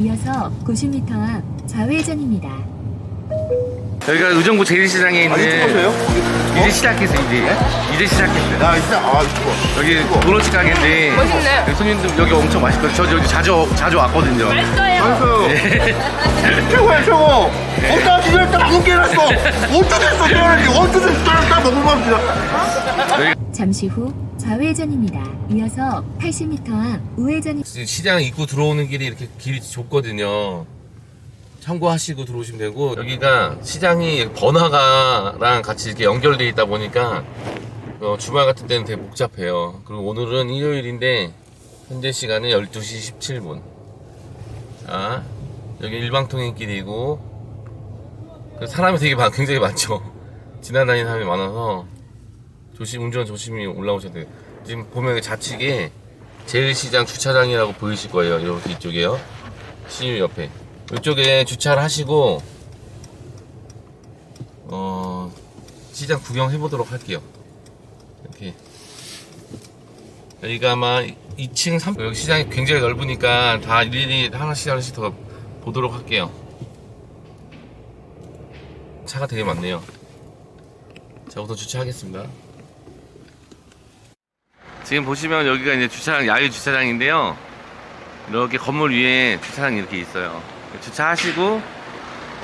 이어서 90m 앞 좌회전입니다. 여기가 의정부 제일시장에 있는 아, 유튜버세요? 이제 시작했어요 이제 이제 시작했어요 야, 진짜, 아, 유튜버. 여기 도넛 가게인데 멋있네. 여기 손님들 여기 엄청 맛있거든요 저 여기 자주 자주 왔거든요 맛있어요. 맛있어요. 최고야, 최고. 어따 진짜 딱 게나 했어. 어쩌겠어, 그러는지. 어쩌겠어, 딱 먹을 맛이야. 잠시 후 좌회전입니다. 이어서 80m 앞 우회전입니다. 시장 입구 들어오는 길이 이렇게 길이 좁거든요. 참고하시고 들어오시면 되고 여기가 시장이 번화가랑 같이 이렇게 연결돼 있다 보니까 어, 주말 같은 때는 되게 복잡해요. 그리고 오늘은 일요일인데 현재 시간은 12시 17분. 자, 여기 일방통행 길이고 그 사람이 되게 많, 굉장히 많죠. 지나다니는 사람이 많아서 조심 운전 조심히 올라오셔야 돼요. 지금 보면 좌측에 제일시장 주차장이라고 보이실 거예요. 이렇게 이쪽에요. CU 옆에. 이쪽에 주차를 하시고 어 시장 구경해 보도록 할게요. 이렇게 여기가 아마 2층 3 여기 시장이 굉장히 넓으니까 다 일일이 하나씩 하나씩 더 보도록 할게요. 차가 되게 많네요. 자 우선 주차하겠습니다. 지금 보시면 여기가 이제 주차장 야외 주차장인데요. 이렇게 건물 위에 주차장이 이렇게 있어요. 주차하시고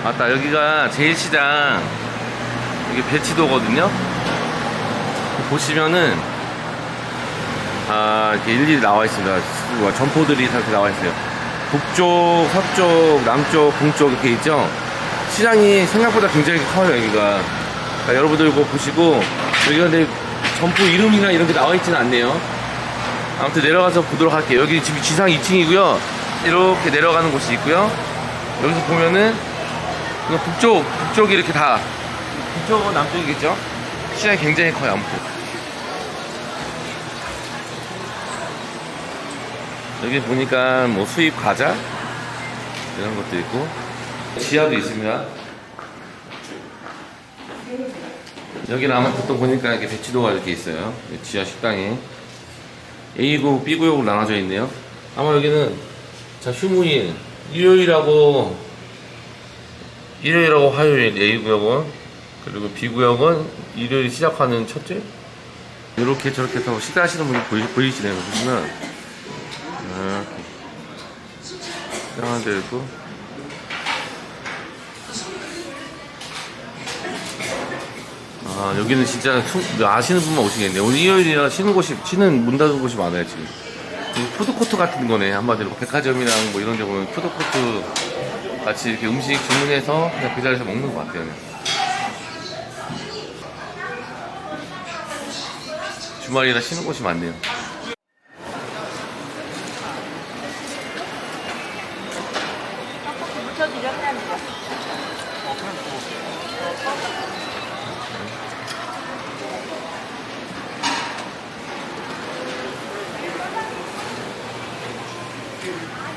맞다 여기가 제일시장 여기 배치도거든요. 보시면은 아 이렇게 일일이 나와 있습니다. 뭐 점포들이 이렇게 나와 있어요. 북쪽, 서쪽, 남쪽, 동쪽 이렇게 있죠. 시장이 생각보다 굉장히 커요 여기가. 자, 여러분들 이거 보시고 여기가 근데 점포 이름이나 이런 게 나와 있지는 않네요. 아무튼 내려가서 보도록 할게요. 여기 지금 지상 2층이고요. 이렇게 내려가는 곳이 있고요. 여기서 보면은 북쪽, 북쪽이 이렇게 다 북쪽은 남쪽이겠죠? 시장이 굉장히 커요. 아무튼 여기 보니까 뭐 수입 과자 이런 것도 있고 지하도 있습니다. 여기는 아마 보통 보니까 이렇게 배치도가 이렇게 있어요. 지하 식당에. A구역, B구역으로 나눠져 있네요. 아마 여기는, 자, 휴무일, 일요일하고, 일요일하고 화요일 A구역은, 그리고 B구역은 일요일 시작하는 첫째? 이렇게 저렇게 또 식사하시는 분이 보이, 보이시네요. 보시면, 이렇게. 시장한 데 있고, 아 여기는 진짜 숨- 아시는 분만 오시겠네 오늘 일요일이라 쉬는 곳이 쉬는 문 닫은 곳이 많아요 지금. 그 푸드코트 같은 거네 한마디로. 백화점이랑 뭐 이런 데 보면 푸드코트 같이 이렇게 음식 주문해서 그냥 그 자리에서 먹는 것 같아요 주말이라 쉬는 곳이 많네요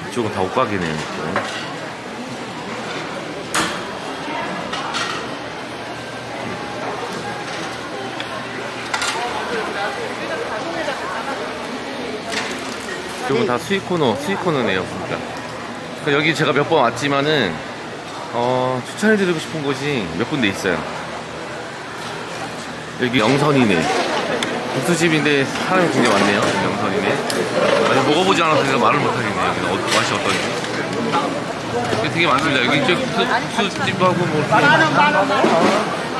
이쪽은 다 옷가게네요 이쪽. 이쪽은 다 수입 코너, 수입 코너네요, 보니까. 그러니까 여기 제가 몇 번 왔지만은, 어, 추천해드리고 싶은 곳이 몇 군데 있어요. 여기 영선이네. 국수집인데 사람이 굉장히 많네요, 영선이네. 아직 먹어보지 않아서 제가 말을 못하겠네요, 여기는 어, 맛이 어떤지. 여기 되게 많습니다. 여기 이제 국수, 국수집하고 뭐. 이렇게.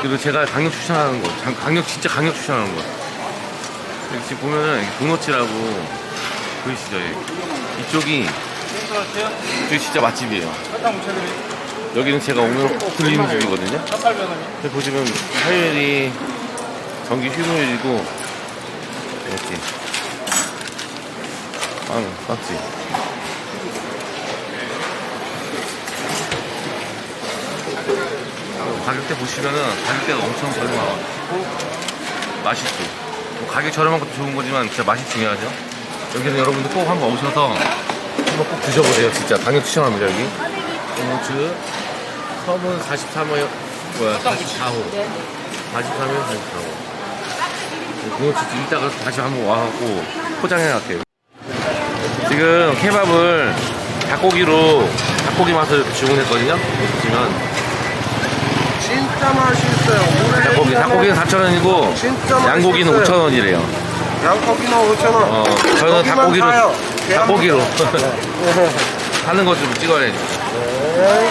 그리고 제가 강력 추천하는 곳, 강- 강력, 진짜 강력 추천하는 곳. 여기 지금 보면은 여기 도너츠라고 보이시죠? 여기. 이쪽이 이쪽이 진짜 맛집이에요. 여기는 제가 오늘 꼭 들리는 집이거든요. 여기 보시면 화요일이 정기 휴무일이고 이렇게 빵 빵집. 가격대 보시면은 가격대가 엄청 저렴하고 맛있고 뭐 가격 저렴한 것도 좋은 거지만 진짜 맛이 중요하죠. 여기는 여러분들 꼭 한번 오셔서 한번 꼭 드셔보세요. 진짜 강력 추천합니다 여기. 도너츠 컵은 43호 뭐야 44호 43호 44호 도너츠 이따가 다시 한번 와갖고 포장해 갈게요. 지금 케밥을 닭고기로 닭고기 맛을 주문했거든요. 보시면 진짜 맛있어요. 오래 닭고기 닭고기는 4,000원이고 진짜 양고기는 맛있어요. 5,000원이래요. 양고기는 5천 원. 어, 저는 여기만 닭고기로 사요. 닭고기로 네. 하는 거좀 찍어야지. 네.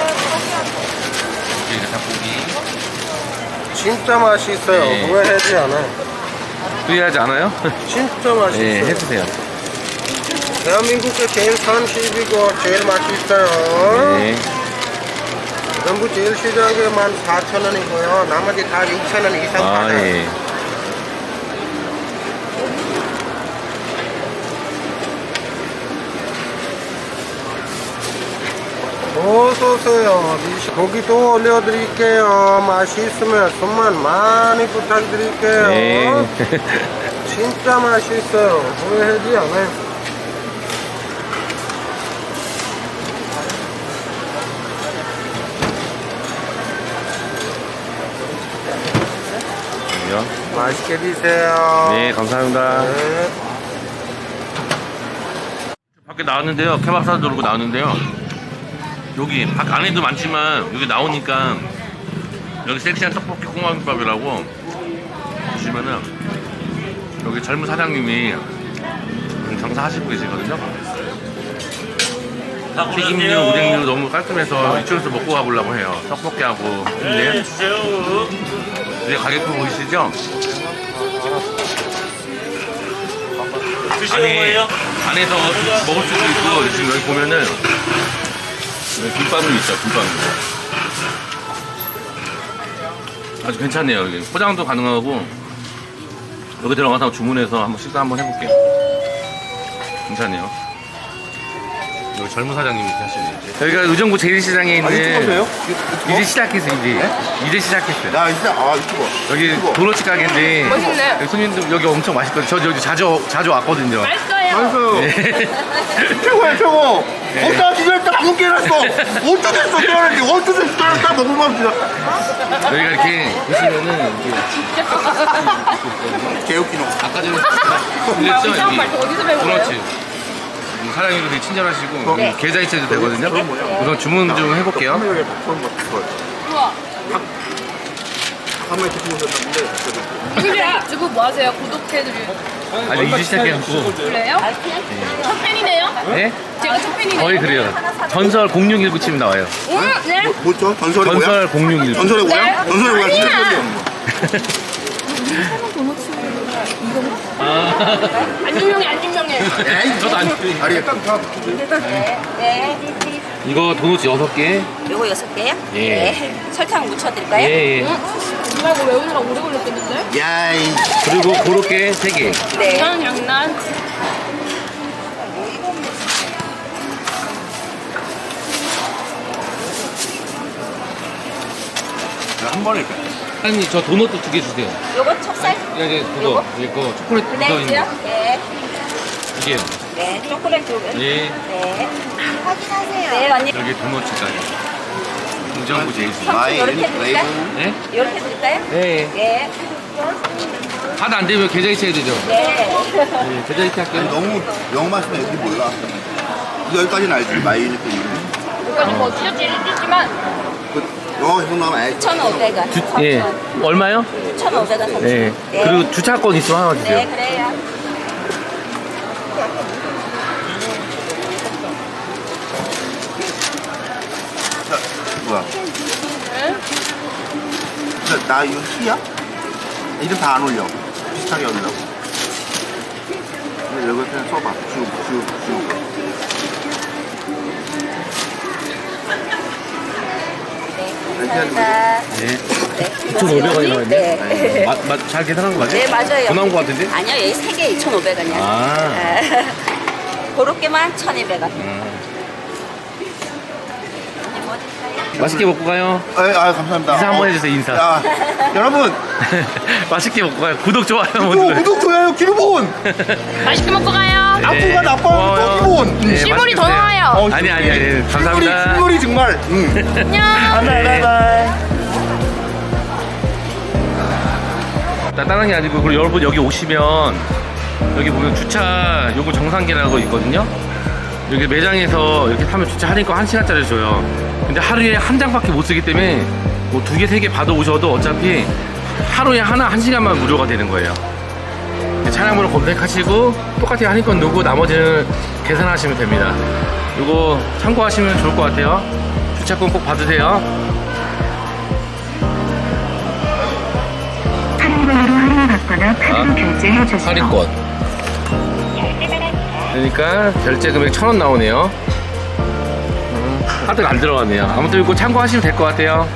이게 닭고기 진짜 맛있어요. 네. 후회하지 않아요. 후회하지 않아요? 진짜 맛있어요. 네, 해주세요. 대한민국의 제일 산식이고 제일 맛있어요. 네. 전부 제일 시장에 14,000원이고요. 나머지 다 6,000원 이상 아, 받아요. 예. 어서오세요. 고기도 올려드릴게요. 맛있으면 손만 많이 부탁드릴게요. 네. 진짜 맛있어요. 후회하지 않아요. 맛있게 드세요. 네, 감사합니다. 네. 밖에 나왔는데요. 케밥사도 들고 나왔는데요. 여기 밖 안에도 많지만 여기 나오니까 여기 섹시한 떡볶이 콩밥이라고 보시면은 여기 젊은 사장님이 장사하시고 계시거든요. 튀김류, 우동류 너무 깔끔해서 이쪽에서 먹고 가보려고 해요. 떡볶이하고. 근데 이제 가격표 보이시죠? 거예요? 안에서 먹을 수도 있고 지금 여기 보면은 여기 김밥도 있어요 김밥 아주 괜찮네요 여기 포장도 가능하고 여기 들어가서 주문해서 한번 식사 한번 해볼게요 괜찮네요 여기 젊은 사장님이 이렇게 하시네요 여기가 의정부 제일시장에 있는 아, 유튜버세요? 이제 시작했어요 이제 이제 시작했어요 야, 진짜, 아, 유튜버. 여기 유튜버. 도너츠 가게인데 멋있네. 여기 손님들 여기 엄청 맛있거든요 저 여기 자주 자주 왔거든요 맛있어요. 맛있어요. 최고야, 최고. 어따 진짜 딱 아무 깨났어. 어쩌겠어, 깨어나지. 어쩌겠어, 딱 먹으면 진짜. 여기가 이렇게 보시면은 이렇게 개웃기노. 아까 전에 들렸죠 이상한 말 어디서 배운 거예요? 그렇지 음, 사장님도 되게 친절하시고 여기 계좌 이체도 되거든요 우선 주문 좀 해볼게요 우와. 한마디 듣고 오셨는데. 유튜브 뭐 하세요? 구독해드려요. 아니 이제 시작해갖고 그래요? 첫 팬이네요? 네? 제가 첫 팬이네요. 거의 그래요 전설 0619 치면 나와요 응? 네? 뭐죠? 전설이 뭐야? 전설 0619 전설이 뭐야? 네? 전설이 뭐야? 진짜 아니야. 기억이 안 유명해, 안 유명해. 저도 안 아니, 네. 이거 도넛 6개 요거 여섯 개요? 예. 네. 설탕 묻혀드릴까요? 예, 예. 이거 이거 외우느라 오래 걸렸겠는데? 야, 이. 그리고 고로케 3개 네. 장난 장난. 한 번에. 아니 저 도넛도 두 개 주세요 요거 찹쌀 이제 그거 이거 초콜릿 묻어 있는 블렌즈요? 거 네. 이게 네. 초콜릿 요거. 예 네. 확인하세요. 네, 언니. 여기 도넛까지 제이시 삼촌 요렇게 드릴까요? 네? 요렇게 드릴까요? 네 네. 하도 안 되면 계좌 이체 해야 되죠 네. 네 계좌 이체 할게요 너무 영어 말씀에 애들이 몰라. 여기까지는 알지, 마이니까 이름. 여기까지 뭐 찢었지, 찢지만 그 영어 계속 나오면 알지. 1,500원. 예 얼마요? 1,500원 삼촌. 네 네. 그리고 주차권 있으면 하나 네, 주세요 그래요. 나, 나 이거 C야? 이름 다 안 올려. 비슷하게 올리려고. 근데 여기 그냥 써봐. 쭉, 쭉, 쭉. 감사합니다. 네 네. 2,500원이 나왔네 네. 마, 마, 잘 계산한 거 맞아요? 네, 맞아요. 더 나온 거 같은데? 아니요, 여기 세개 2,500원이요. 아 그렇게만 1,200원. 맛있게 먹고 가요 아, 아, 감사합니다. 인사 한번 어, 해주세요 인사 야, 여러분, 맛있게 먹고 가요 구독 좋아요 또 모두 구독, 좋아요, 기본! 맛있게 먹고 가요. 나쁘가 나빠요. 기본! 네, 실물이 더. 나와요. 어, 아니 아니 아니 감사합니다 실물이 정말. 응. 안녕. 바이바이 다른 게 아니고 그리고 여러분 여기 오시면 여기 보면 주차 요금 정상계라고 있거든요 여기 매장에서 이렇게 타면 주차 할인권 1시간짜리 줘요. 근데 하루에 한 장밖에 못 쓰기 때문에 뭐 두 개, 세 개 받아 오셔도 어차피 하루에 하나 한 시간만 무료가 되는 거예요. 차량번호 검색하시고 똑같이 할인권 누고 나머지는 계산하시면 됩니다. 이거 참고하시면 좋을 것 같아요. 주차권 꼭 받으세요. 할인권으로 할인받거나 카드로 결제해 주세요. 할인권. 그러니까 결제 금액 1,000원 나오네요. 음, 카드가 안 들어갔네요. 아무튼 이거 참고하시면 될 것 같아요.